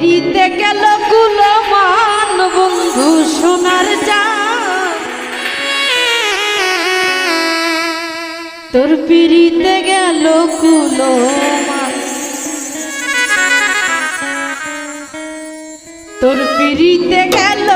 ফিরিতে গেল কুলমান বন্ধু সোনার যা তোর পিড়িতে গেল কুলো তোর পিড়িতে গেল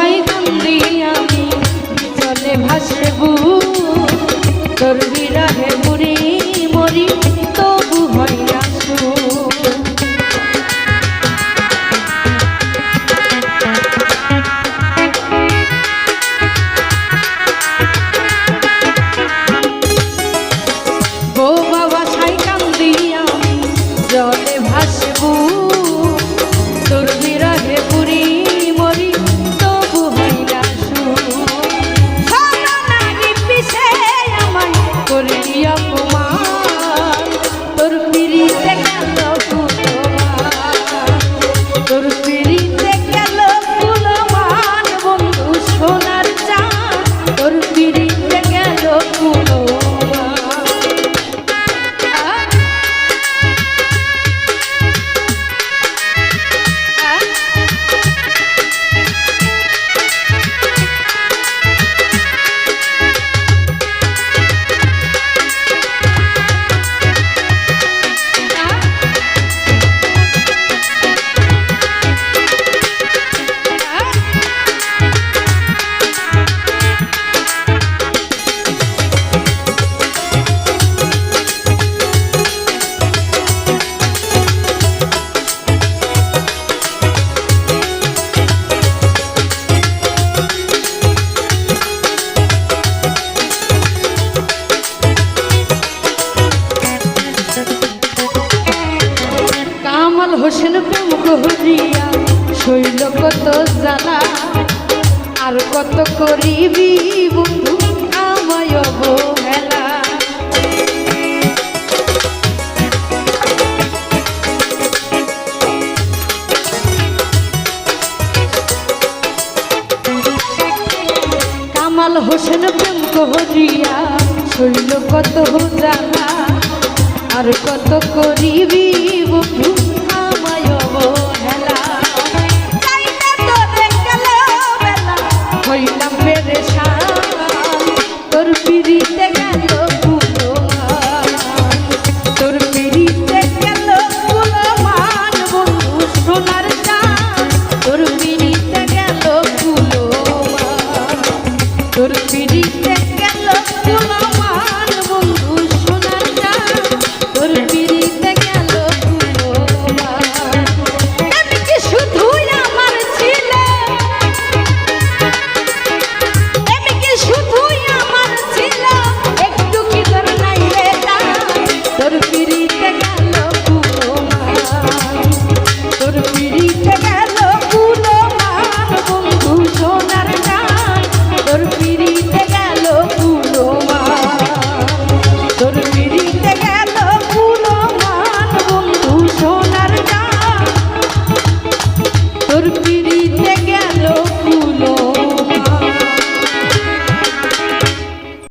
কোথায় কান্দি আমি চলে ভাসবু। তোর বিরাহে মুড়ি মরি তবু হয় ও বাবা ছাই কান্দি আমি, জলে ভাসবু। Por fin. কামাল হোসেন প্রমুখ হরিয়া শৈল কত জানা আর কত করিবি বন্ধু আমায় কামাল হোসেন প্রমুখ হরিয়া শৈল কত জ্বালা, আর কত করিবি বন্ধু তোর পিড়িতে